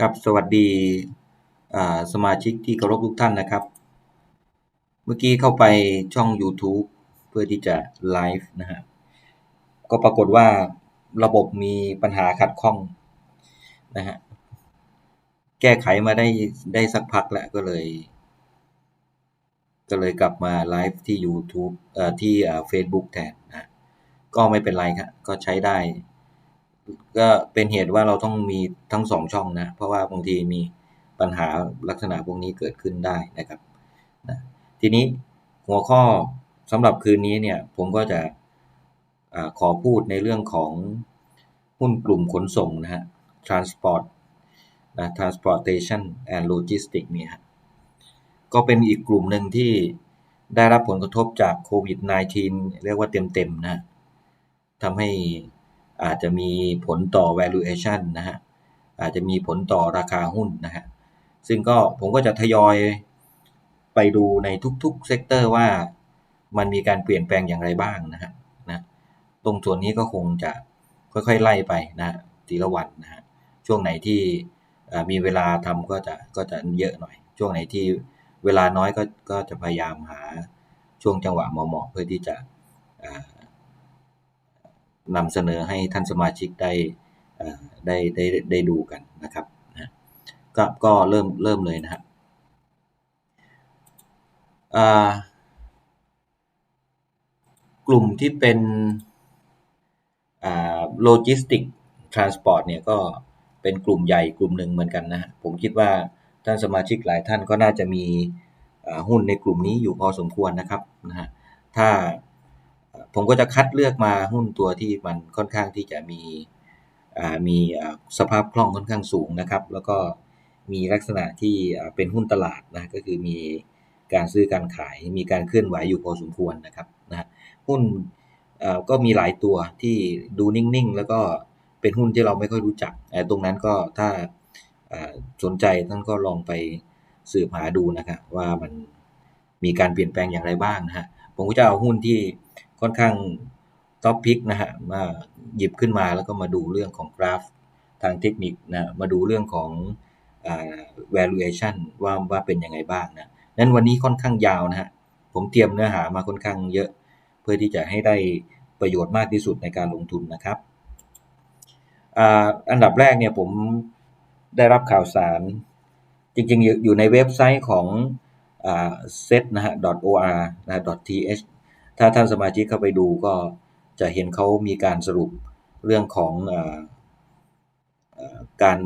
ครับสวัสดีสมาชิกที่เคารพทุกท่านนะครับ เมื่อกี้เข้าไปช่อง YouTube เพื่อที่จะไลฟ์นะฮะก็ปรากฏว่าระบบมีปัญหาขัดข้องนะฮะแก้ไขมาได้ได้สักพักแล้วก็เลย ก็เลยกลับมาไลฟ์ที่ YouTube เอ่อที่อ่า Facebook แทนนะก็ไม่เป็นไรครับก็ใช้ได้ ก็เป็นเหตุว่าเราต้องมีทั้งสองช่องนะ เพราะว่าบางทีมีปัญหาลักษณะพวกนี้เกิดขึ้นได้นะครับนะทีนี้หัวข้อสำหรับคืนนี้เนี่ยผมก็จะอขอพูดในเรื่องของหุ้นกลุ่มขนส่งนะฮะ transport นะ transportation and logistics เนี่ยก็เป็นอีกกลุ่มหนึ่งที่ได้รับผลกระทบจากโควิด -19 เรียกว่าเต็มๆนะทำให้ อาจจะมีผลต่อ valuation นะฮะอาจจะมีผลต่อราคาหุ้นนะฮะซึ่งก็ผมก็จะทยอยไปดูในทุกๆเซกเตอร์ว่ามันมีการเปลี่ยนแปลงอย่างไรบ้างนะฮะนะตรงส่วนนี้ก็คงจะค่อยๆไล่ไปนะทีละวันนะฮะช่วงไหนที่มีเวลาทำก็จะก็จะเยอะหน่อย ช่วงไหนที่เวลาน้อยก็ก็จะพยายามหาช่วงจังหวะเหมาะๆเพื่อที่จะ นำเสนอให้ท่านสมาชิกได้ได้ได้ได้ดูกันนะครับนะก็ก็เริ่มเริ่มเลยนะครับกลุ่มที่เป็นโลจิสติกทรานสปอร์ตเนี่ยก็เป็นกลุ่มใหญ่กลุ่มหนึ่งเหมือนกันนะผมคิดว่าท่านสมาชิกหลายท่านก็น่าจะมีหุ้นในกลุ่มนี้อยู่พอสมควรนะครับนะฮะถ้า ผมก็จะคัดเลือกมาหุ้นตัวที่มันค่อนข้างที่จะมีมีสภาพคล่องค่อนข้างสูงนะครับ แล้วก็มีลักษณะที่เป็นหุ้นตลาดนะก็คือมีการซื้อการขายมีการเคลื่อนไหวอยู่พอสมควรนะครับนะหุ้นก็มีหลายตัวที่ดูนิ่งๆ แล้วก็เป็นหุ้นที่เราไม่ค่อยรู้จัก ตรงนั้นก็ถ้าสนใจท่านก็ลองไปสืบหาดูนะครับว่ามันมีการเปลี่ยนแปลงอย่างไรบ้างนะฮะผมก็จะเอาหุ้นที่ ค่อนข้างท็อปพิกนะฮะมาหยิบขึ้นมาแล้วก็มาดูเรื่องของกราฟทางเทคนิคนะมาดูเรื่องของ valuation ว่าว่าเป็นยังไงบ้างนะนั้นวันนี้ค่อนข้างยาวนะฮะผมเตรียมเนื้อหามาค่อนข้างเยอะ เพื่อที่จะให้ได้ประโยชน์มากที่สุดในการลงทุนนะครับอันดับแรกเนี่ยผมได้รับข่าวสาร จริงๆ อยู่ในเว็บไซต์ของเซตนะฮะ .or นะ .th ถ้าท่านสมาชิกเข้าไปดูก็จะเห็นเขามีการสรุปเรื่องของอการ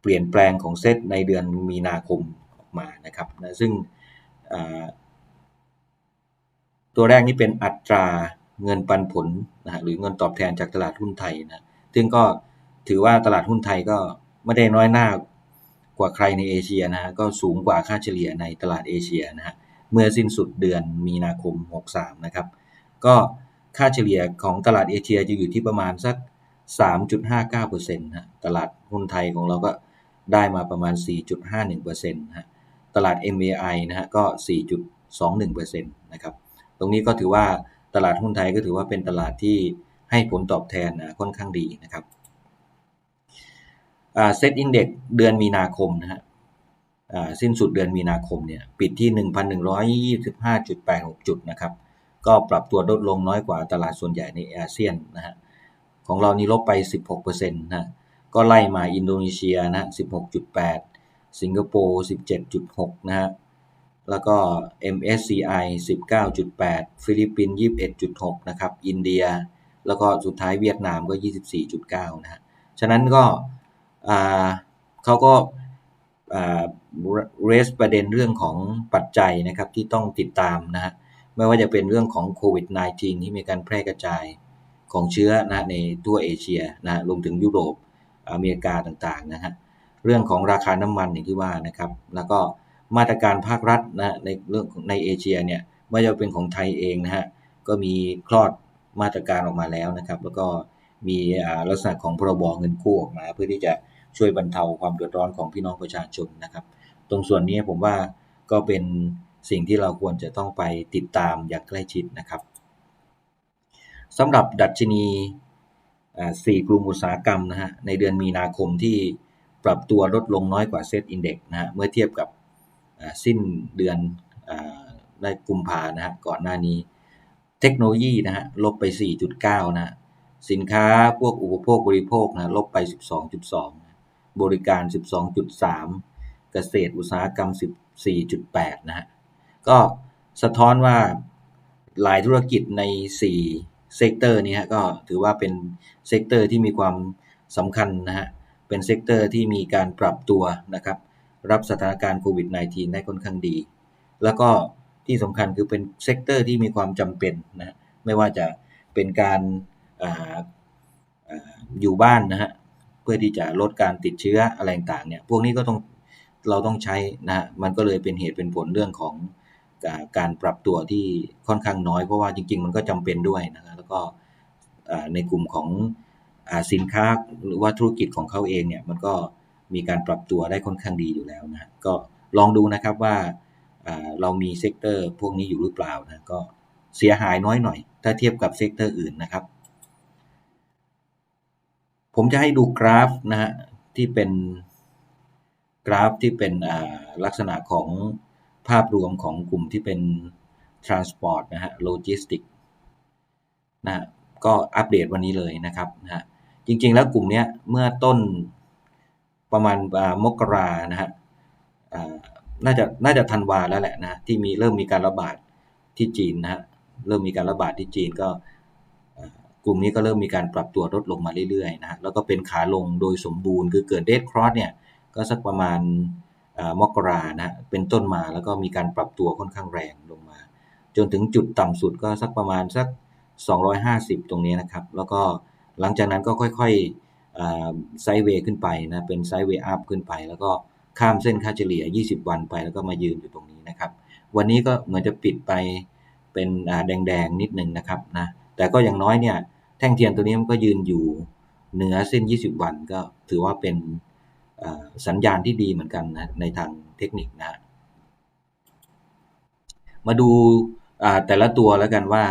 เปลี่ยนแปลงของเซตในเดือนมีนาคมออกมานะครับนะซึ่งตัวแรกนี่เป็นอัตราเงินปันผลนะหรือเงินตอบแทนจากตลาดหุ้นไทยนะซึ่งก็ถือว่าตลาดหุ้นไทยก็ไม่ได้น้อยหน้ากว่าใครในเอเชียนะฮะก็สูงกว่าค่าเฉลี่ยในตลาดเอเชียนะฮะ เมื่อสิ้นสุดเดือนมีนาคม 63 นะครับ ก็ค่าเฉลี่ยของตลาดเอเชียจะอยู่ที่ประมาณสัก 3.59%นะตลาดหุ้นไทยของเราก็ได้มาประมาณ 4.51%นะตลาด MAI นะฮะก็ 4.21%นะครับ ตรงนี้ก็ถือว่าตลาดหุ้นไทยก็ถือว่าเป็นตลาดที่ให้ผลตอบแทนค่อนข้างดีนะครับเซตอินเด็กเดือนมีนาคมนะฮะ สิ้นสุดเดือนมีนาคมเนี่ยปิดที่ 1,125.86 จุดนะครับ ก็ปรับตัวลดลงน้อยกว่าตลาดส่วนใหญ่ในอาเซียนนะฮะของเรานี่ลบไป 16%นะก็ไล่มาอินโดนีเซียนะ 16.8 สิงคโปร์ 17.6 นะฮะแล้วก็ MSCI 19.8 ฟิลิปปินส์21.6 นะครับ อินเดีย แล้วก็สุดท้ายเวียดนามก็ 24.9 นะฮะ ฉะนั้นก็เขาก็ เรสประเด็นเรื่องของปัจจัยนะครับที่ต้องติดตามนะฮะไม่ว่าจะเป็นเรื่องของโควิด -19 ที่มีการแพร่กระจายของเชื้อนะในทั่วเอเชียนะรวมถึงยุโรปอเมริกาต่างๆนะฮะเรื่องของราคาน้ำมันอย่างที่ว่านะครับ แล้วก็มาตรการภาครัฐนะในเรื่องในเอเชียเนี่ยไม่ว่าจะเป็นของไทยเองนะฮะก็มีคลอดมาตรการออกมาแล้วนะครับ แล้วก็มีลักษณะของพรบเงินกู้ออกมา เพื่อที่จะช่วยบรรเทาความเดือดร้อนของพี่น้องประชาชนนะครับ ตรงส่วนนี้ผมว่าก็เป็นสิ่งที่เราควรจะต้องไปติดตามอย่างใกล้ชิดนะครับสำหรับดัชนีสี่กลุ่มอุตสาหกรรมนะฮะในเดือนมีนาคมที่ปรับตัวลดลงน้อยกว่าเซตอินเด็กนะฮะเมื่อเทียบกับสิ้นเดือนในกุมภานะฮะก่อนหน้านี้ เทคโนโลยีนะฮะลบไป 4.9 นะสินค้าพวกอุปโภคบริโภคนะลบไป 12.2 บริการ 12.3 กษตรอุตสาหกรรม 14.8 นะฮะ ก็สะท้อนว่าหลายธุรกิจใน 4 เซกเตอร์นี้ฮะก็ถือว่าเป็นเซกเตอร์ที่มีความสำคัญนะฮะ เป็นเซกเตอร์ที่มีการปรับตัวนะครับ รับสถานการณ์โควิด -19 ได้ค่อนข้างดี แล้วก็ที่สำคัญคือเป็นเซกเตอร์ที่มีความจำเป็นนะไม่ว่าจะเป็นการอยู่บ้านนะฮะ เพื่อที่จะลดการติดเชื้ออะไรต่างเนี่ย พวกนี้ก็ต้อง เราต้องใช้นะมันก็เลยเป็นเหตุเป็นผลเรื่องของการปรับตัวที่ค่อนข้างน้อยเพราะว่าจริง ๆ มันก็จำเป็นด้วยนะแล้วก็ในกลุ่มของสินค้าหรือว่าธุรกิจของเขาเองเนี่ยมันก็มีการปรับตัวได้ค่อนข้างดีอยู่แล้วนะก็ลองดูนะครับว่าเรามีเซกเตอร์พวกนี้อยู่หรือเปล่านะก็เสียหายน้อยหน่อย ถ้าเทียบกับเซกเตอร์อื่นนะครับ ผมจะให้ดูกราฟนะฮะที่เป็น กราฟที่เป็นลักษณะของภาพรวมของกลุ่มที่เป็น transport นะฮะ logistic นะก็อัปเดตวันนี้เลยนะครับนะฮะจริงๆแล้วกลุ่มนี้เมื่อต้นประมาณมกรานะฮะน่าจะน่าจะทันวาแล้วแหละนะที่มีเริ่มมีการระบาดที่จีนนะฮะเริ่มมีการระบาดที่จีนก็กลุ่มนี้ก็เริ่มมีการปรับตัวลดลงมาเรื่อยๆนะฮะแล้วก็เป็นขาลงโดยสมบูรณ์คือเกิดเดทครอสเนี่ย ก็สักประมาณมกรานะเป็นต้นมาแล้วก็มีการปรับตัวค่อนข้างแรงลงมา จนถึงจุดต่ำสุดก็สักประมาณสัก 250 ตรงนี้นะครับ แล้วก็หลังจากนั้นก็ค่อยๆไซด์เวย์ขึ้นไปนะเป็นไซด์เวย์อัพขึ้นไป แล้วก็ข้ามเส้นค่าเฉลี่ย 20 วันไปแล้วก็มายืนอยู่ตรงนี้นะครับ วันนี้ก็เหมือนจะปิดไปเป็นแดงๆนิดนึงนะครับนะแต่ก็อย่างน้อยเนี่ยแท่งเทียนตัวนี้มันก็ยืนอยู่เหนือเส้น 20 วันก็ถือว่าเป็น สัญญาณที่ดีเหมือนกันนะในทางเทคนิคนะมาดูแต่ละตัวแล้วกันว่า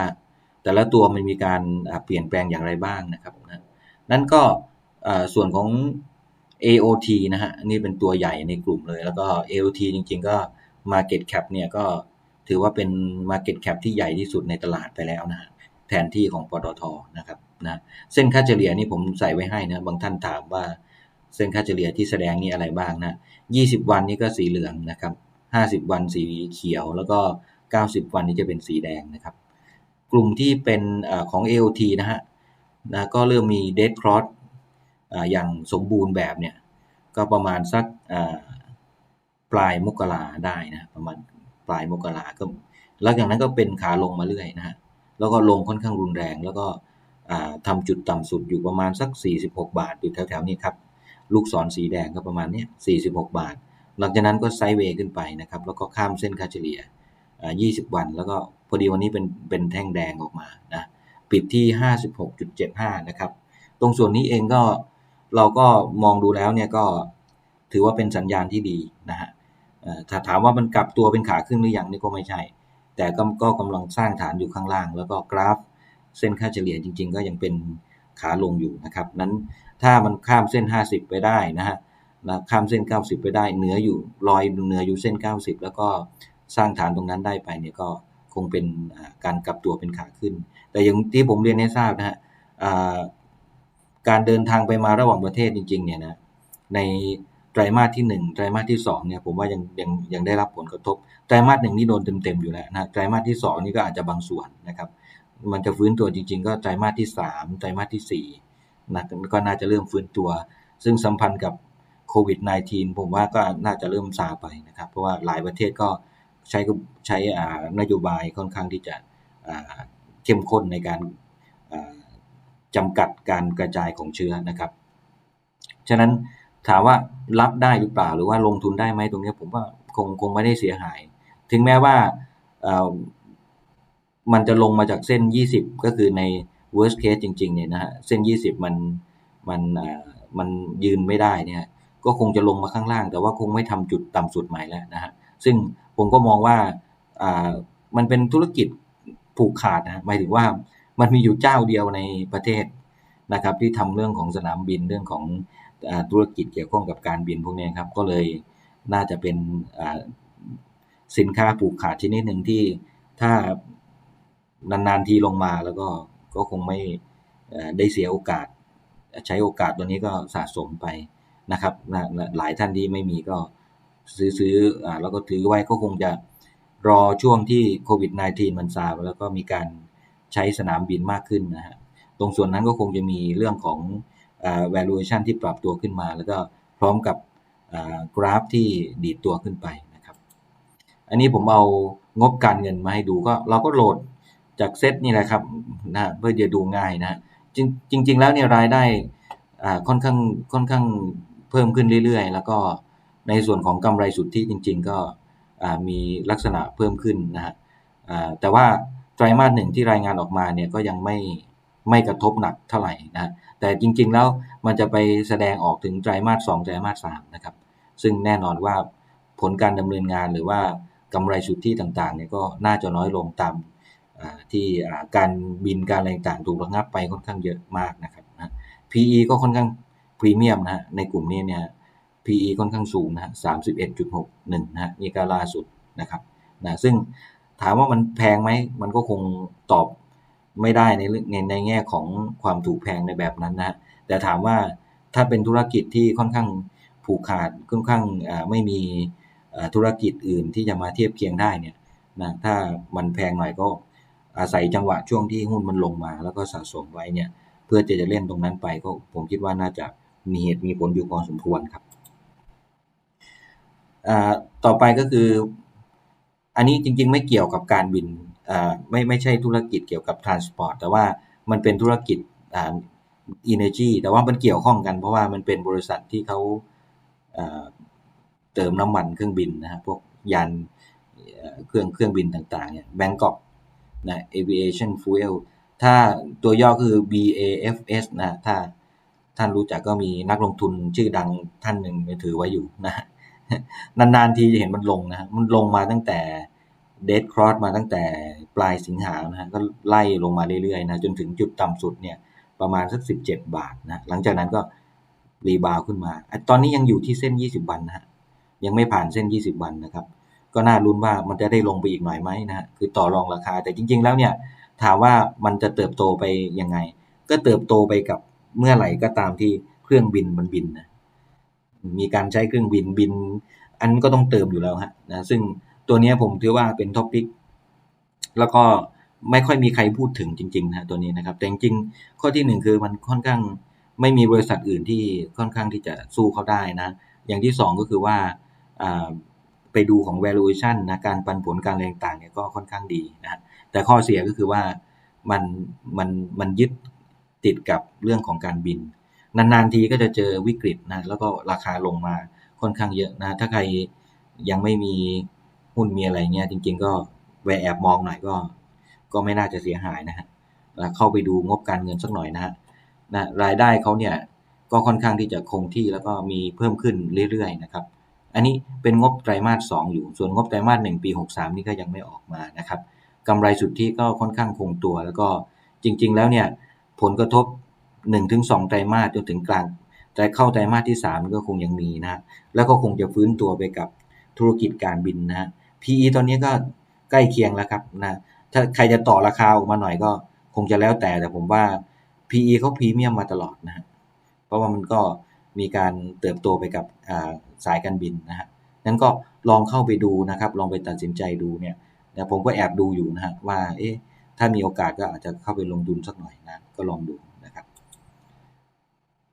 แต่ละตัวมันมีการเปลี่ยนแปลงอย่างไรบ้างนะครับนะนั่นก็ส่วนของ AOT นะฮะนี่เป็นตัวใหญ่ในกลุ่มเลย แล้วก็ AOT จริงๆก็ Market Cap เนี่ยก็ถือว่าเป็น Market Cap ที่ใหญ่ที่สุดในตลาดไปแล้วนะฮะแทนที่ของปตทนะครับนะเส้นค่าเฉลี่ยนี่ผมใส่ไว้ให้นะบางท่านถามว่า เส้นค่าเฉลี่ยที่แสดงนี่อะไรบ้างนะ20 วันนี่ก็สีเหลืองนะครับ 50 วันสีเขียว แล้วก็ 90 วันนี่จะเป็นสีแดงนะครับ กลุ่มที่เป็นอของ AOT นะฮะนะก็เริ่มมี Dead Cross อย่างสมบูรณ์แบบเนี่ย ก็ประมาณสักปลายมกราได้นะ ประมาณปลายมกราก็แล้วอย่างนั้นก็เป็นขาลงมาเรื่อยนะฮะ แล้วก็ลงค่อนข้างรุนแรง แล้วก็ทำจุดต่ำสุดอยู่ประมาณสัก 46 บาทอยู่แถวๆนี้ครับ ลูกศรสีแดงก็ประมาณนี้46 บาท หลังจากนั้นก็ไซด์เวย์ขึ้นไปนะครับ แล้วก็ข้ามเส้นค่าเฉลี่ย 20 วัน แล้วก็พอดีวันนี้เป็นเป็นแท่งแดงออกมานะ ปิดที่ 56.75 นะครับ ตรงส่วนนี้เองก็เราก็มองดูแล้วเนี่ยก็ถือว่าเป็นสัญญาณที่ดีนะฮะถ้าถามว่ามันกลับตัวเป็นขาขึ้นหรือยังนี่ก็ไม่ใช่ แต่ก็กำลังสร้างฐานอยู่ข้างล่าง แล้วก็กราฟเส้นค่าเฉลี่ยจริง ๆ ก็ยังเป็น ขาลงอยู่นะครับนั้นถ้ามันข้ามเส้น 50 ไปได้นะฮะนะข้ามเส้น 90 ไปได้เหนืออยู่ลอยเหนืออยู่เส้น 90 แล้วก็สร้างฐานตรงนั้นได้ไปเนี่ยก็คงเป็นการกลับตัวเป็นขาขึ้น แต่อย่างที่ผมเรียนให้ทราบนะฮะการเดินทางไปมาระหว่างประเทศจริงๆเนี่ยนะในไตรมาสที่ 1 ไตรมาสที่2เนี่ยผมว่ายังยังยังได้รับผลกระทบ ไตรมาสหนึ่งนี่โดนเต็มๆอยู่แล้วนะไตรมาสที่ 2 นี่ก็อาจจะบางส่วนนะครับ มันจะฟื้นตัวจริง ๆ ก็ไตรมาสที่ 3 ไตรมาสที่4นะก็น่าจะเริ่มฟื้นตัว ซึ่งสัมพันธ์กับโควิด -19 ผมว่าก็น่าจะเริ่มซาไปนะครับ เพราะว่าหลายประเทศก็ใช้ใช้นโยบายค่อนข้างที่จะเข้มข้นในการจำกัดการกระจายของเชื้อนะครับ ฉะนั้นถามว่ารับได้หรือเปล่าหรือว่าลงทุนได้ไหมตรงนี้ผมว่าคงคงไม่ได้เสียหาย ถึงแม้ว่า มันจะลงมาจากเส้น 20 ก็คือใน worst case จริงๆเนี่ยนะฮะเส้น 20 มันมันมันยืนไม่ได้เนี่ยก็คงจะลงมาข้างล่าง แต่ว่าคงไม่ทำจุดต่ำสุดใหม่แล้วนะฮะซึ่งผมก็มองว่าอ่ามันเป็นธุรกิจผูกขาดนะหมายถึงว่ามันมีอยู่เจ้าเดียวในประเทศนะครับที่ทำเรื่องของสนามบินเรื่องของธุรกิจเกี่ยวข้องกับการบินพวกนี้ครับก็เลยน่าจะเป็นสินค้าผูกขาดชนิดหนึ่งที่ถ้า นานๆทีลงมาแล้วก็ก็คงไม่ได้เสียโอกาส ใช้โอกาสตัวนี้ก็สะสมไปนะครับ หลายท่านที่ไม่มีก็ซื้อซื้อแล้วก็ถือไว้ก็คงจะรอช่วงที่โควิด -19 มันซาแล้วก็มีการใช้สนามบินมากขึ้นนะฮะตรงส่วนนั้นก็คงจะมีเรื่องของ valuation ที่ปรับตัวขึ้นมา แล้วก็พร้อมกับกราฟที่ดีดตัวขึ้นไปนะครับ อันนี้ผมเอางบการเงินมาให้ดูก็เราก็โหลด จากเซตนี่แหละครับนะเพื่อจะดูง่ายนะจริงจริง ๆ แล้วเนี่ยรายได้ค่อนข้างค่อนข้างเพิ่มขึ้นเรื่อยๆ แล้วก็ในส่วนของกำไรสุทธิจริง ๆ ก็มีลักษณะเพิ่มขึ้นนะฮะแต่ว่าไตรมาสหนึ่งที่รายงานออกมาเนี่ยก็ยังไม่ไม่กระทบหนักเท่าไหร่นะแต่จริง ๆ แล้วมันจะไปแสดงออกถึงไตรมาสสองไตรมาสสามนะครับ ซึ่งแน่นอนว่าผลการดำเนินงานหรือว่ากำไรสุทธิต่างๆเนี่ยก็น่าจะน้อยลงตาม ที่การบินการอะไรต่างถูกระงับไปค่อนข้างเยอะมากนะครับนะ PE ก็ค่อนข้างพรีเมียมนะในกลุ่มนี้เนี่ย PE ค่อนข้างสูงนะสามสิบเอ็ดจุดหกหนึ่งนะนี่ก็ล่าสุดนะครับนะซึ่งถามว่ามันแพงไหมมันก็คงตอบไม่ได้ในในในแง่ของความถูกแพงในแบบนั้นนะแต่ถามว่าถ้าเป็นธุรกิจที่ค่อนข้างผูกขาดค่อนข้างไม่มีธุรกิจอื่นที่จะมาเทียบเคียงได้เนี่ยนะถ้ามันแพงหน่อยก็ อาศัยจังหวะช่วงที่หุ้นมันลงมา แล้วก็สะสมไว้เนี่ย เพื่อจะจะเล่นตรงนั้นไปก็ผมคิดว่าน่าจะมีเหตุมีผลอยู่พอสมควรครับต่อไปก็คือ อันนี้จริง ๆ ไม่เกี่ยวกับการบินไม่ไม่ใช่ธุรกิจเกี่ยวกับ transport แต่ว่ามันเป็นธุรกิจอ่า energy แต่ว่ามันเกี่ยวข้องกันเพราะว่ามันเป็นบริษัทที่เขาเติมน้ำมันเครื่องบินนะฮะพวกยานเครื่องเครื่องบินต่างๆเนี่ย Bangkok นะ aviation fuel ถ้าตัวย่อคือ BAFS นะถ้าท่านรู้จักก็มีนักลงทุนชื่อดังท่านหนึ่งถือไว้อยู่นะนานๆทีจะเห็นมันลงนะมันลงมาตั้งแต่เดดครอสมาตั้งแต่ปลายสิงหานะฮะก็ไล่ลงมาเรื่อยๆนะจนถึงจุดต่ำสุดเนี่ยประมาณสัก 17 บาทนะหลังจากนั้นก็รีบาวขึ้นมา ตอนนี้ยังอยู่ที่เส้น 20 วันนะฮะยังไม่ผ่านเส้น 20 วันนะครับ ก็น่ารุ้นว่ามันจะได้ลงไปอีกหน่อยไหมนะฮะคือต่อรองราคา แต่จริง ๆ แล้วเนี่ยถามว่ามันจะเติบโตไปยังไง ก็เติบโตไปกับเมื่อไหร่ก็ตามที่เครื่องบินมันบินนะมีการใช้เครื่องบินบิน อันก็ต้องเติมอยู่แล้วฮะนะซึ่งตัวนี้ผมถือว่าเป็นท็อปิกแล้วก็ไม่ค่อยมีใครพูดถึงจริงๆนะตัวนี้นะครับ แต่จริงๆข้อที่หนึ่งคือมันค่อนข้างไม่มีบริษัทอื่นที่ค่อนข้างที่จะสู้เขาได้นะ อย่างที่สองก็คือว่า ไปดูของ valuation นะการปันผลการอะไรต่างเนี่ยก็ค่อนข้างดีนะแต่ข้อเสียก็คือว่ามันมันมันยึดติดกับเรื่องของการบิน นานๆทีก็จะเจอวิกฤตนะแล้วก็ราคาลงมาค่อนข้างเยอะนะถ้าใครยังไม่มีหุ้นมีอะไรเงี้ยจริง ๆ ก็แวแอบมองหน่อยก็ ก็ไม่น่าจะเสียหายนะฮะเข้าไปดูงบการเงินสักหน่อยนะฮะนะรายได้เขาเนี่ยก็ค่อนข้างที่จะคงที่แล้วก็มีเพิ่มขึ้นเรื่อยๆนะครับ อันนี้เป็นงบไตรมาส2อยู่ ส่วนงบไตรมาส1ปี 63 นี่ก็ยังไม่ออกมานะครับกำไรสุทธิก็ค่อนข้างคงตัว แล้วก็จริง ๆ แล้วเนี่ยผลกระทบ 1-2 ไตรมาสจนถึงกลางแต่เข้าไตรมาสที่ 3 ก็คงยังมีนะแล้วก็คงจะฟื้นตัวไปกับธุรกิจการบินนะ PE ตอนนี้ก็ใกล้เคียงแล้วครับนะถ้าใครจะต่อราคาออกมาหน่อยก็คงจะแล้วแต่แต่ผมว่า PE เขาพรีเมียมมาตลอดนะฮะเพราะว่ามันก็ มีการเติบโตไปกับสายการบินนะฮะนั้นก็ลองเข้าไปดูนะครับ ลองไปตัดสินใจดูเนี่ยแต่ผมก็แอบดูอยู่นะฮะว่า เอ๊ะ ถ้ามีโอกาสก็อาจจะเข้าไปลงทุนสักหน่อยนะ ก็ลองดูนะครับ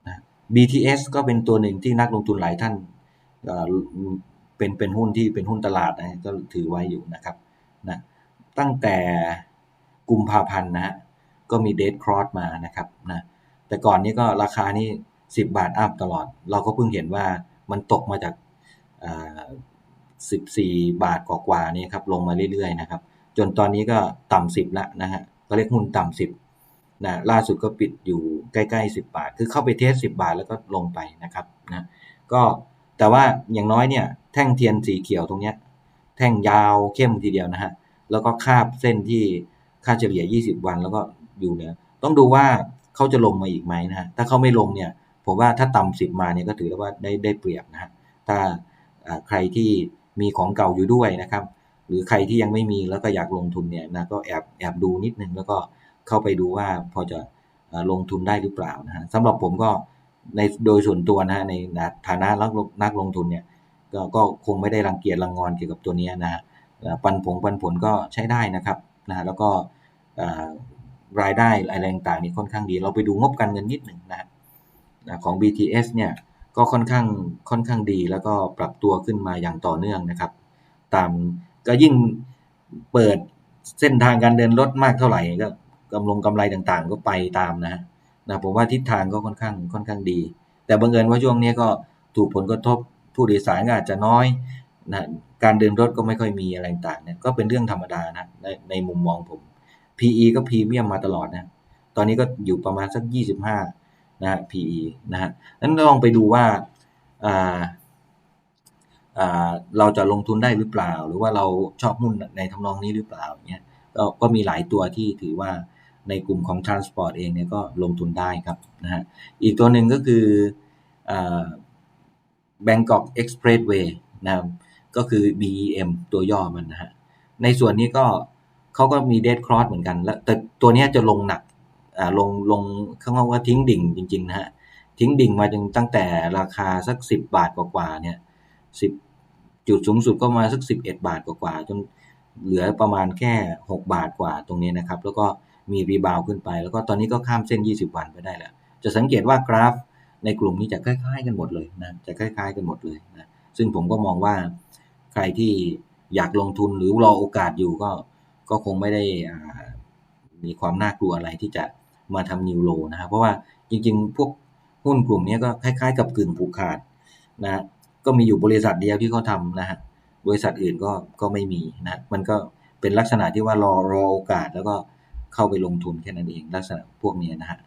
นะ BTS ก็เป็นตัวหนึ่งที่นักลงทุนหลายท่านเป็นเป็นหุ้นที่เป็นหุ้นตลาดนะก็ถือไว้อยู่นะครับนะตั้งแต่กุมภาพันธ์นะฮะก็มีเดทครอสมานะครับนะแต่ก่อนนี้ก็ราคานี่ 10 บาทอัพตลอด เราก็เพิ่งเห็นว่ามันตกมาจาก 14 บาทกว่าๆนี่ครับลงมาเรื่อยๆนะครับ จนตอนนี้ก็ต่ำสิบละนะฮะก็เรียกหุ้นต่ำสิบนะล่าสุดก็ปิดอยู่ใกล้ๆ 10 บาท คือเข้าไปเทส 10 บาทแล้วก็ลงไปนะครับนะก็แต่ว่าอย่างน้อยเนี่ยแท่งเทียนสีเขียวตรงเนี้ยแท่งยาวเข้มทีเดียวนะฮะแล้วก็คาบเส้นที่ค่าเฉลี่ย 20 วันแล้วก็อยู่เนี่ยต้องดูว่าเขาจะลงมาอีกไหมนะฮะถ้าเขาไม่ลงเนี่ย ผมว่าถ้าต่ำสิบมาเนี่ยก็ถือว่าได้ได้เปรียบนะฮะถ้าใครที่มีของเก่าอยู่ด้วยนะครับ หรือใครที่ยังไม่มีแล้วก็อยากลงทุนเนี่ยนะก็แอบแอบดูนิดนึงแล้วก็เข้าไปดูว่าพอจะลงทุนได้หรือเปล่านะฮะสำหรับผมก็ในโดยส่วนตัวนะฮะในฐานะนักนักลงทุนเนี่ยก็ก็คงไม่ได้รังเกียจรังงอนเกี่ยวกับตัวนี้นะฮะปันผงปันผลก็ใช้ได้นะครับนะแล้วก็รายได้อะไรต่างๆนี่ค่อนข้างดี เราไปดูงบการเงินนิดหนึ่งนะฮะ ของ BTS เนี่ยก็ค่อนข้างค่อนข้างดี แล้วก็ปรับตัวขึ้นมาอย่างต่อเนื่องนะครับ ตามก็ยิ่งเปิดเส้นทางการเดินรถมากเท่าไหร่ก็กำลงกำไรต่างๆ ก็ไปตามนะนะผมว่าทิศทางก็ค่อนข้างค่อนข้างดี แต่บังเอิญว่าช่วงนี้ก็ถูกผลกระทบผู้โดยสารก็อาจจะน้อยนะการเดินรถก็ไม่ค่อยมีอะไรต่างเนี่ยก็เป็นเรื่องธรรมดานะในในมุมมองผม PE ก็พรีเมียมมาตลอดนะ ตอนนี้ก็อยู่ประมาณสัก 25 นะฮะ PE นะฮะนั้นลองไปดูว่าเราจะลงทุนได้หรือเปล่า หรือว่าเราชอบหุ้นในทำนองนี้หรือเปล่าเนี่ยก็ก็มีหลายตัวที่ถือว่าในกลุ่มของ Transport เองเนี่ยก็ลงทุนได้ครับนะฮะอีกตัวหนึ่งก็คือ Bangkok Expressway นะครับก็คือ BEM ตัวย่อมันนะฮะในส่วนนี้ก็เขาก็มีเดดครอสเหมือนกัน แล้วแต่ตัวนี้จะลงหนัก อ่าลงลงเขาเรียกว่าทิ้งดิ่งจริงๆนะฮะทิ้งดิ่งมาจนตั้งแต่ราคาสักสิบบาทกว่าๆเนี่ยสิบจุดสูงสุดก็มาสักสิบเอ็ดบาทกว่าๆจนเหลือประมาณแค่หกบาทกว่าตรงนี้นะครับ แล้วก็มีรีบาวขึ้นไป แล้วก็ตอนนี้ก็ข้ามเส้นยี่สิบวันไปได้แล้ว จะสังเกตว่ากราฟในกลุ่มนี้จะคล้ายๆกันหมดเลยนะจะคล้ายๆกันหมดเลยนะซึ่งผมก็มองว่าใครที่อยากลงทุนหรือรอโอกาสอยู่ก็ก็คงไม่ได้มีความน่ากลัวอะไรที่จะ มาทำนิวโลนะครับ เพราะว่าจริงๆ พวกหุ้นกลุ่มนี้ก็คล้ายๆ กับกึ่งผูกขาดนะก็มีอยู่บริษัทเดียวที่เขาทำนะฮะบริษัทอื่นก็ก็ไม่มีนะมันก็เป็นลักษณะที่ว่ารอรอโอกาสแล้วก็เข้าไปลงทุนแค่นั้นเองลักษณะพวกนี้นะฮะ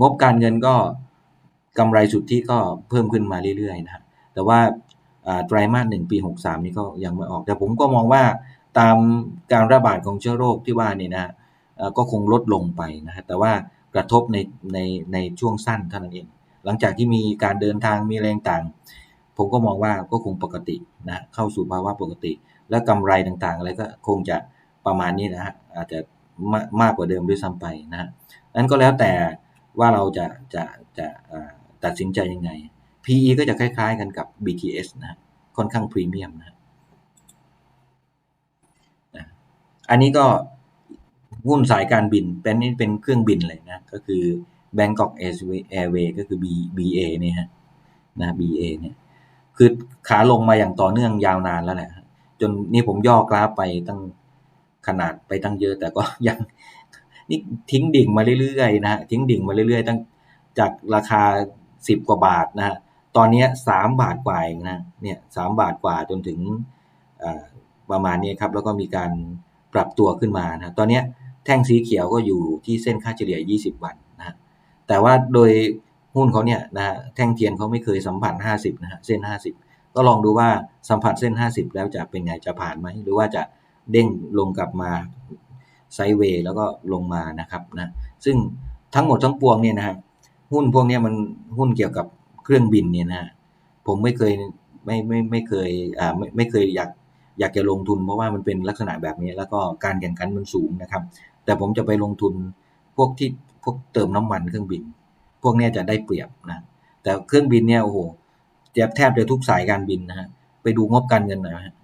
งบการเงินก็กำไรสุทธิก็เพิ่มขึ้นมาเรื่อยๆนะฮะแต่ว่าไตรมาสหนึ่งปี 63 นี่ก็ยังไม่ออก แต่ผมก็มองว่าตามการระบาดของเชื้อโรคที่ว่านี่นะ ก็คงลดลงไปนะแต่ว่ากระทบในในในช่วงสั้นเท่านั้นเอง หลังจากที่มีการเดินทางมีแรงต่าง ผมก็มองว่าก็คงปกตินะเข้าสู่ภาวะปกติ และกำไรต่างๆอะไรก็คงจะประมาณนี้นะฮะอาจจะมากกว่าเดิมด้วยซ้ำไปนะนั้นก็แล้วแต่ว่าเราจะจะจะตัดสินใจยังไง PE ก็จะคล้ายๆกันกับ BTS นะ ค่อนข้างพรีเมียมนะ อันนี้ก็ หุ้นสายการบิน เป็นนี่เป็นเครื่องบินเลยนะ ก็คือ Bangkok Airways ก็คือ B BA เนี่ยฮะนะ BA เนี่ย คือขาลงมาอย่างต่อเนื่องยาวนานแล้วแหละจนนี่ผมย่อกราฟไปตั้งขนาดไปตั้งเยอะ แต่ก็ยังนี่ทิ้งดิ่งมาเรื่อยๆนะทิ้งดิ่งมาเรื่อยๆ ตั้งจากราคาสิบกว่าบาทนะฮะตอนนี้สามบาทกว่าเองนะเนี่ยสามบาทกว่าจนถึงประมาณนี้ครับ แล้วก็มีการปรับตัวขึ้นมานะตอนนี้ แท่งสีเขียวก็อยู่ที่เส้นค่าเฉลี่ย 20 วันนะแต่ว่าโดยหุ้นเขาเนี่ยนะแท่งเทียนเขาไม่เคยสัมผัส 50 นะฮะเส้น 50 ก็ลองดูว่าสัมผัสเส้น 50 แล้วจะเป็นไงจะผ่านไหมหรือว่าจะเด้งลงกลับมาไซเวย์แล้วก็ลงมานะครับนะซึ่งทั้งหมดทั้งปวงเนี่ยนะฮะหุ้นพวกนี้มันหุ้นเกี่ยวกับเครื่องบินเนี่ยนะผมไม่เคยไม่ไม่ไม่เคยอ่าไม่ไม่เคยอยากอยากจะลงทุนเพราะว่ามันเป็นลักษณะแบบนี้ แล้วก็การแข่งขันมันสูงนะครับ แต่ผมจะไปลงทุนพวกที่พวกเติมน้ำมันเครื่องบิน พวกนี้จะได้เปรียบนะ แต่เครื่องบินเนี่ยโอ้โหแทบจะทุกสายการบินนะฮะ ไปดูงบการเงินหน่อยฮะ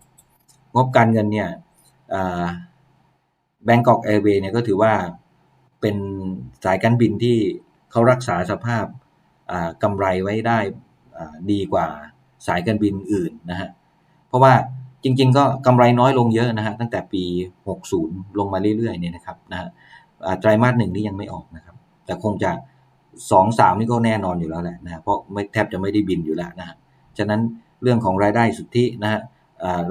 งบการเงินเนี่ยแบงกอกแอร์เวย์เนี่ยก็ถือว่าเป็นสายการบินที่เขารักษาสภาพกำไรไว้ได้ดีกว่าสายการบินอื่นนะฮะ เพราะว่า จริง ๆ ก็กำไรน้อยลงเยอะนะฮะตั้งแต่ปี 60 ลงมาเรื่อยๆเนี่ยนะครับนะฮะไตรมาสหนึ่งนี่ยังไม่ออกนะครับ แต่คงจะสองสามนี่ก็แน่นอนอยู่แล้วแหละนะเพราะไม่แทบจะไม่ได้บินอยู่แล้วนะฮะฉะนั้นเรื่องของรายได้สุทธินะฮะ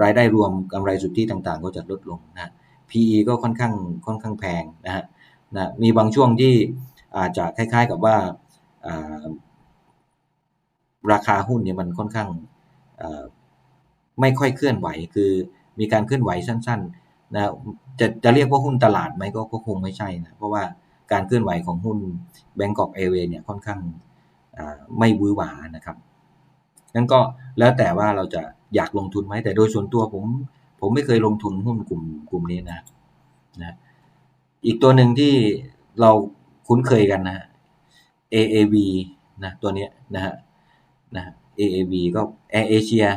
รายได้รวมกำไรสุทธิต่างๆ ก็จะลดลงนะ PE ก็ค่อนข้างค่อนข้างแพงนะฮะนะมีบางช่วงที่อาจจะคล้าย ๆกับว่าราคาหุ้นเนี่ยมันค่อนข้าง ไม่ค่อยเคลื่อนไหว คือมีการเคลื่อนไหวสั้นๆนะจะจะเรียกว่าหุ้นตลาดไหมก็ก็คงไม่ใช่นะเพราะว่าการเคลื่อนไหวของหุ้น Bangkok Airways เนี่ยค่อนข้างไม่วือหวานะครับนั้นก็แล้วแต่ว่าเราจะอยากลงทุนไหมแต่โดยส่วนตัวผมผมไม่เคยลงทุนหุ้นกลุ่มกลุ่มนี้นะนะอีกตัวหนึ่งที่เราคุ้นเคยกันนะ AAV นะตัวเนี้ยนะฮะนะ AAV ก็ Air Asia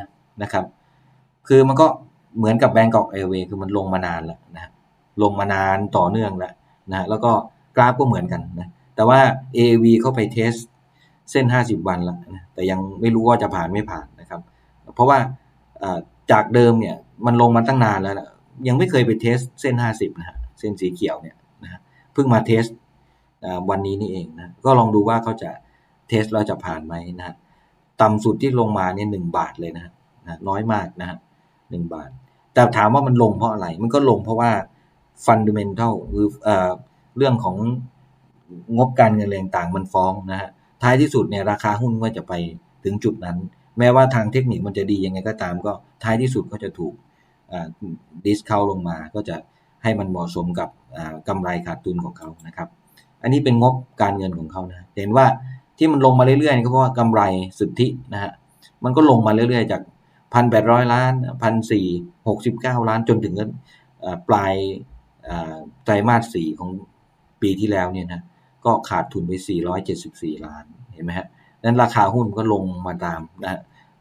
นะครับ คือมันก็เหมือนกับ Bangkok Airways คือมันลงมานานแล้วนะลงมานานต่อเนื่องแล้วนะแล้วก็กราฟก็เหมือนกันนะแต่ว่า AAV เข้าไปเทสเส้น 50 วันแล้วนะแต่ยังไม่รู้ว่าจะผ่านไม่ผ่านนะครับ เพราะว่าจากเดิมเนี่ยมันลงมาตั้งนานแล้วนะยังไม่เคยไปเทสเส้น 50นะฮะเส้นสีเขียวเนี่ยนะเพิ่งมาเทสวันนี้นี่เองนะก็ลองดูว่าเขาจะเทสเราจะผ่านไหมนะต่ำสุดที่ลงมาเนี่ยหนึ่งบาทเลยนะนะน้อยมากนะฮะ หนึ่งบาท แต่ถามว่ามันลงเพราะอะไร มันก็ลงเพราะว่าฟันเดเมนทัลคือเอ่อเรื่องของงบการเงินแรงต่างมันฟ้องนะฮะ ท้ายที่สุดเนี่ยราคาหุ้นก็จะไปถึงจุดนั้น แม้ว่าทางเทคนิคมันจะดียังไงก็ตามก็ท้ายที่สุดก็จะถูกดิสคาวลงมาก็จะให้มันเหมาะสมกับกำไรขาดทุนของเขานะครับ อันนี้เป็นงบการเงินของเขานะเห็นว่าที่มันลงมาเรื่อยๆก็เพราะว่ากำไรสุทธินะฮะมันก็ลงมาเรื่อยๆ จาก พันแปดร้อยล้านพันสี่หกสิบเก้าล้านจนถึงปลายไตรมาสสี่ของปีที่แล้วเนี่ยนะก็ขาดทุนไป 474 ล้านเห็นไหมฮะนั้นราคาหุ้นก็ลงมาตามนะ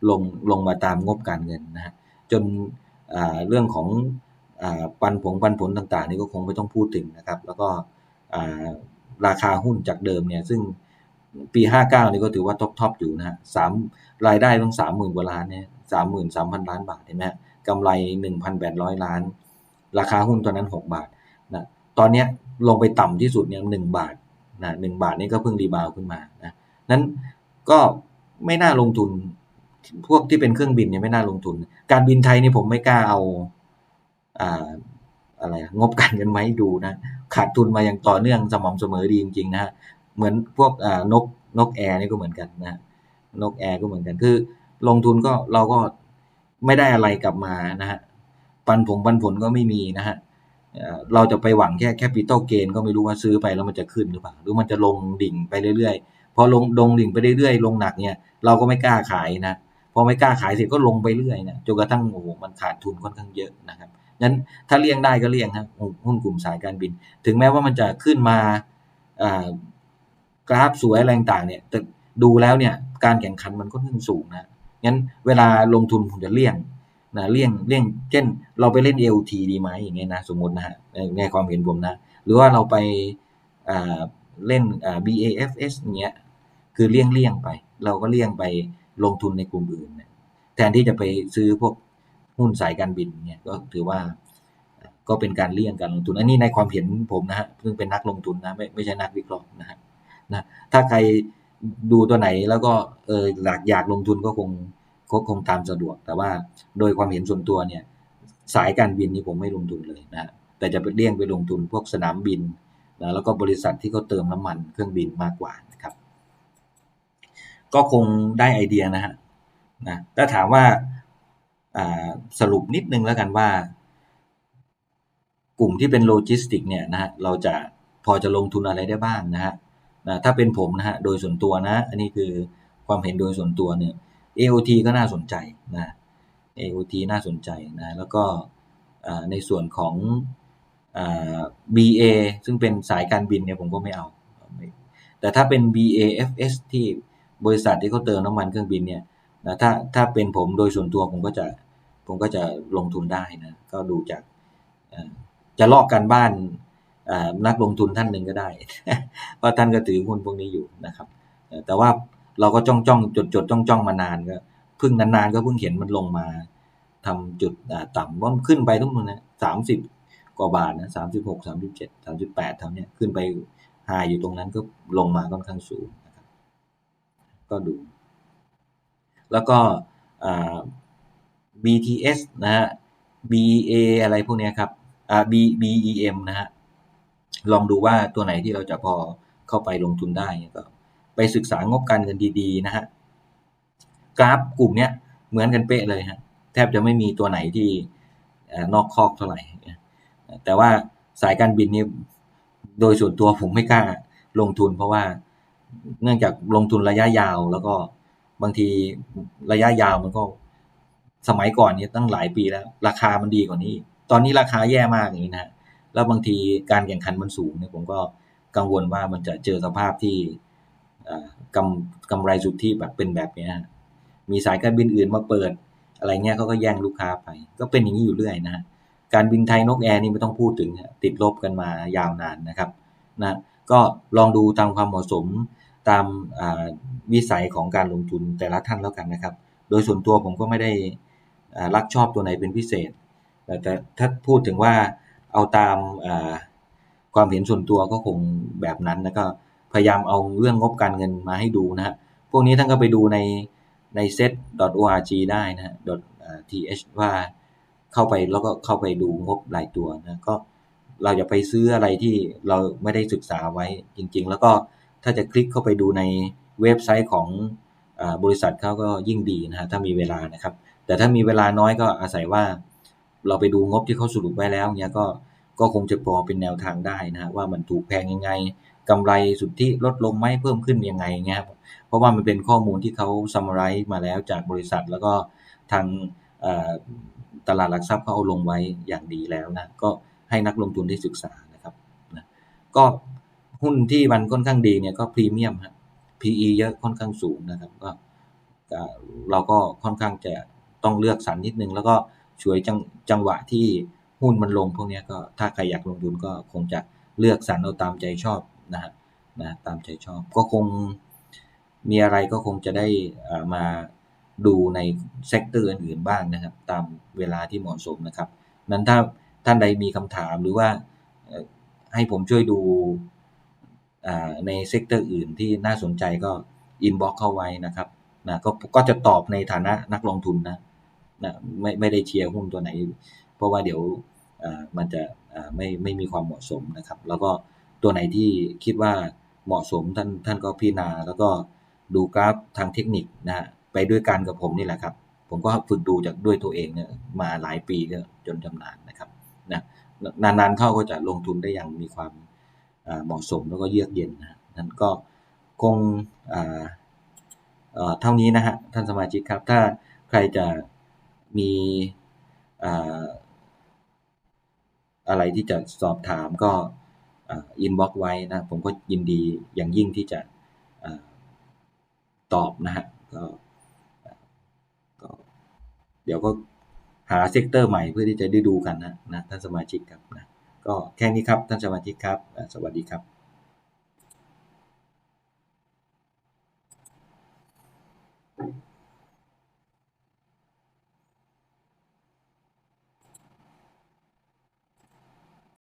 ลงลงมาตามงบการเงินนะฮะจนเรื่องของปันผงปันผลต่างๆ นี่ก็คงไม่ต้องพูดถึงนะครับ แล้วก็ราคาหุ้นจากเดิมเนี่ยซึ่งปี 59 นี่ก็ถือว่าท็อปทอปอยู่นะฮะสามรายได้ต้องสามหมื่นกว่าล้านเนี่ย สามหมื่นสามพันล้านบาทเห็นไหมกำไรหนึ่งพันแปดร้อยล้าน ราคาหุ้นตอนนั้นหกบาทนะตอนนี้ลงไปต่ำที่สุดเนี่ยหนึ่งบาทนะหนึ่งบาทนี่ก็เพิ่งรีบาวขึ้นมานะนั้นก็ไม่น่าลงทุนพวกที่เป็นเครื่องบินเนี่ยไม่น่าลงทุน การบินไทยนี่ผมไม่กล้าเอาอ่าอะไรงบการเงินไว้ดูนะ ขาดทุนมาอย่างต่อเนื่องสม่ำเสมอดีจริงๆนะฮะเหมือนพวกอ่านกนกแอร์นี่ก็เหมือนกันนะนกแอร์ก็เหมือนกันคือ ลงทุนก็เราก็ไม่ได้อะไรกลับมานะฮะปันผงปันผลก็ไม่มีนะฮะเราจะไปหวังแค่แค่ปีโตเกนก็ไม่รู้ว่าซื้อไปแล้วมันจะขึ้นหรือเปล่า หรือมันจะลงดิ่งไปเรื่อยๆ พอลงลงดิ่งไปเรื่อยๆ ลงหนักเนี่ย เราก็ไม่กล้าขายนะ พอไม่กล้าขายเสร็จก็ลงไปเรื่อยนะจนกระทั่งโอ้โหมันขาดทุนค่อนข้างเยอะนะครับงั้นถ้าเลี่ยงได้ก็เลี่ยงครับหุ้นกลุ่มสายการบิน ถึงแม้ว่ามันจะขึ้นมากราฟสวยแรงต่างเนี่ยแต่ดูแล้วเนี่ยการแข่งขันมันก็ขึ้นสูงนะ งั้นเวลาลงทุนผมจะเลี่ยงนะเลี่ยงเลี่ยงเช่น เราไปเล่น LT ดีไหมอย่างเงี้ยนะสมมตินะฮะในความเห็นผมนะ หรือว่าเราไปเล่น BAFS เงี้ยคือเลี่ยงเลี่ยงไป เราก็เลี่ยงไปลงทุนในกลุ่มอื่นแทนที่จะไปซื้อพวกหุ้นสายการบินเนี่ยก็ถือว่าก็เป็นการเลี่ยงการลงทุนอันนี้ในความเห็นผมนะฮะซึ่งเป็นนักลงทุนนะไม่ไม่ใช่นักวิเคราะห์นะฮะนะถ้าใคร ดูตัวไหนแล้วก็เอออยากอยากลงทุนก็คงก็คงตามสะดวก แต่ว่าโดยความเห็นส่วนตัวเนี่ย สายการบินนี่ผมไม่ลงทุนเลยนะแต่จะไปเลี่ยงไปลงทุนพวกสนามบินนะแล้วก็บริษัทที่เขาเติมน้ำมันเครื่องบินมากกว่านะครับ ก็คงได้ไอเดียนะฮะนะถ้าถามว่าสรุปนิดนึงแล้วกันว่า กลุ่มที่เป็นโลจิสติกเนี่ยนะฮะเราจะพอจะลงทุนอะไรได้บ้างนะฮะ นะถ้าเป็นผมนะฮะโดยส่วนตัวนะ อันนี้คือความเห็นโดยส่วนตัวเนี่ย AOT ก็น่าสนใจนะ AOT น่าสนใจนะแล้วก็ในส่วนของ BA ซึ่งเป็นสายการบินเนี่ยผมก็ไม่เอา แต่ถ้าเป็น BAFS ที่บริษัทที่เขาเติมน้ำมันเครื่องบินเนี่ยนะถ้าถ้าเป็นผมโดยส่วนตัวผมก็จะผมก็จะลงทุนได้นะ ก็ดูจากจะลอกกันบ้าน นักลงทุนท่านหนึ่งก็ได้ เพราะท่านก็ถือหุ้นพวกนี้อยู่นะครับแต่ว่าเราก็จ้องจ้องจดจดจ้องจ้องมานานก็เพิ่งนานๆก็เพิ่งเห็นมันลงมาทำจุดต่ำว่าขึ้นไปทุกมันนะสามสิบกว่าบาทนะสามสิบหกสามสิบเจ็ดสามสิบแปดเท่านี้ขึ้นไปหายอยู่ตรงนั้นก็ลงมาค่อนข้างสูงนะครับก็ดู แล้วก็ BTS นะฮะ BA อะไรพวกนี้ครับ B BEM นะฮะ ลองดูว่าตัวไหนที่เราจะพอเข้าไปลงทุนได้ก็ไปศึกษางบการเงินดีๆนะฮะกราฟกลุ่มเนี้ยเหมือนกันเป๊ะเลยฮะแทบจะไม่มีตัวไหนที่นอกคอกเท่าไหร่ แต่ว่าสายการบินนี่โดยส่วนตัวผมไม่กล้าลงทุน เพราะว่าเนื่องจากลงทุนระยะยาว แล้วก็บางทีระยะยาวมันก็สมัยก่อนนี่ยตั้งหลายปีแล้ว ราคามันดีกว่านี้ ตอนนี้ราคาแย่มากอย่างนี้นะ แล้วบางทีการแข่งขันมันสูงเนี่ยผมก็กังวลว่ามันจะเจอสภาพที่กำกำไรสุทธิแบบเป็นแบบนี้มีสายการบินอื่นมาเปิด อะไรเงี้ยเขาก็แย่งลูกค้าไป ก็เป็นอย่างนี้อยู่เรื่อยนะฮะการบินไทยนกแอร์นี่ไม่ต้องพูดถึงติดลบกันมายาวนานนะครับนะก็ลองดูตามความเหมาะสมตามวิสัยของการลงทุนแต่ละท่านแล้วกันนะครับ โดยส่วนตัวผมก็ไม่ได้รักชอบตัวไหนเป็นพิเศษ แต่ถ้าพูดถึงว่า เอาตามความเห็นส่วนตัวก็คงแบบนั้นแล้วก็พยายามเอาเรื่องงบการเงินมาให้ดูนะฮะพวกนี้ท่านก็ไปดูในใน set.org ได้นะ .th ว่าเข้าไปแล้วก็เข้าไปดูงบรายตัวนะก็เราอย่าไปซื้ออะไรที่เราไม่ได้ศึกษาไว้จริง ๆ แล้วก็ถ้าจะคลิกเข้าไปดูในเว็บไซต์ของอบริษัทเขาก็ยิ่งดีนะฮะถ้ามีเวลานะครับ แต่ถ้ามีเวลาน้อยก็อาศัยว่า เราไปดูงบที่เขาสรุปไว้แล้วเนี่ยก็ก็คงจะพอเป็นแนวทางได้นะฮะว่ามันถูกแพงยังไงกำไรสุทธิลดลงไหมเพิ่มขึ้นยังไงเงี้ยเพราะว่ามันเป็นข้อมูลที่เขาซัมมาไรซ์มาแล้วจากบริษัทแล้วก็ทางตลาดหลักทรัพย์เขาเอาลงไว้อย่างดีแล้วนะก็ให้นักลงทุนได้ศึกษานะครับนะก็หุ้นที่มันค่อนข้างดีเนี่ยก็พรีเมียมฮะ PE เยอะค่อนข้างสูงนะครับก็เราก็ค่อนข้างจะต้องเลือกสรรนิดนึง แล้วก็ ช่วยจังจังหวะที่หุ้นมันลงพวกนี้ก็ถ้าใครอยากลงทุนก็คงจะเลือกสรรเอาตามใจชอบนะฮะนะตามใจชอบก็คงมีอะไรก็คงจะได้มาดูในเซกเตอร์อื่นๆบ้างนะครับ ตามเวลาที่เหมาะสมนะครับ นั้นถ้าท่านใดมีคำถามหรือว่าให้ผมช่วยดูในเซกเตอร์อื่นที่น่าสนใจก็อินบ็อกเข้าไว้นะครับนะก็ก็จะตอบในฐานะนักลงทุนนะ นะไม่ไม่ได้เชียร์หุ้นตัวไหน เพราะว่าเดี๋ยวมันจะไม่ไม่มีความเหมาะสมนะครับ แล้วก็ตัวไหนที่คิดว่าเหมาะสมท่านท่านก็พิจารณาแล้วก็ดูกราฟทางเทคนิคนะฮะไปด้วยกันกับผมนี่แหละครับ ผมก็ฝึกดูจากด้วยตัวเองเนี่ยมาหลายปีก็จนจำนานนะครับนะนานๆเข้าก็จะลงทุนได้อย่างมีความเหมาะสมแล้วก็เยือกเย็นนะนั้นก็คงเท่านี้นะฮะท่านสมาชิกครับ ถ้าใครจะ มีอะไรที่จะสอบถามก็อินบ็อกไว้นะผมก็ยินดีอย่างยิ่งที่จะตอบนะฮะก็เดี๋ยวก็หาเซกเตอร์ใหม่เพื่อที่จะได้ดูกันนะนะท่านสมาชิกครับนะก็แค่นี้ครับท่านสมาชิกครับ สวัสดีครับ